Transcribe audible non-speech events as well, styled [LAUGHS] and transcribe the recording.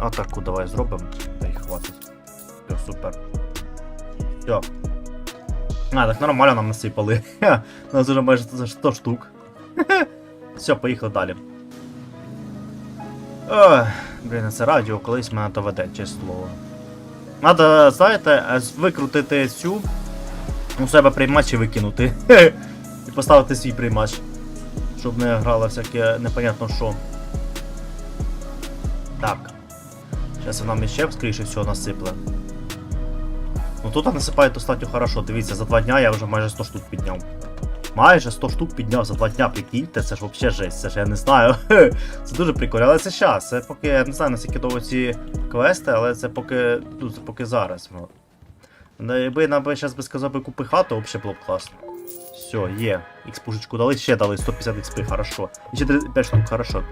атаку давай зробимо. Та й хватить. Все, супер. Все. А, так нормально нам насипали. У нас вже майже за 100 штук. Все, поїхали далі. Ой, блін, це радіо колись мене доведе, чесне слово. Надо, знаєте, викрутити цю у себе приймач і викинути. І поставити свій приймач. Щоб не грало всяке непонятно що. Так. Зараз нам іще скоріше всього насипле. Ну тут насипає достатньо хорошо. Дивіться, за два дня я вже майже 100 штук підняв. Майже 100 штук підняв за два дня, прикиньте, це ж взагалі жесть, це ж я не знаю. [LAUGHS] Це дуже прикольно, але це щас. Це поки я не знаю наскільки довго ці квести, але це поки. Ну, це поки зараз. ну. Ну, Якби нам би зараз би сказав би купи хату, взагалі було б класно. Все, є. Ікс-пушечку дали, ще дали 150 XP, хорошо. І ще 35 штук, хорошо.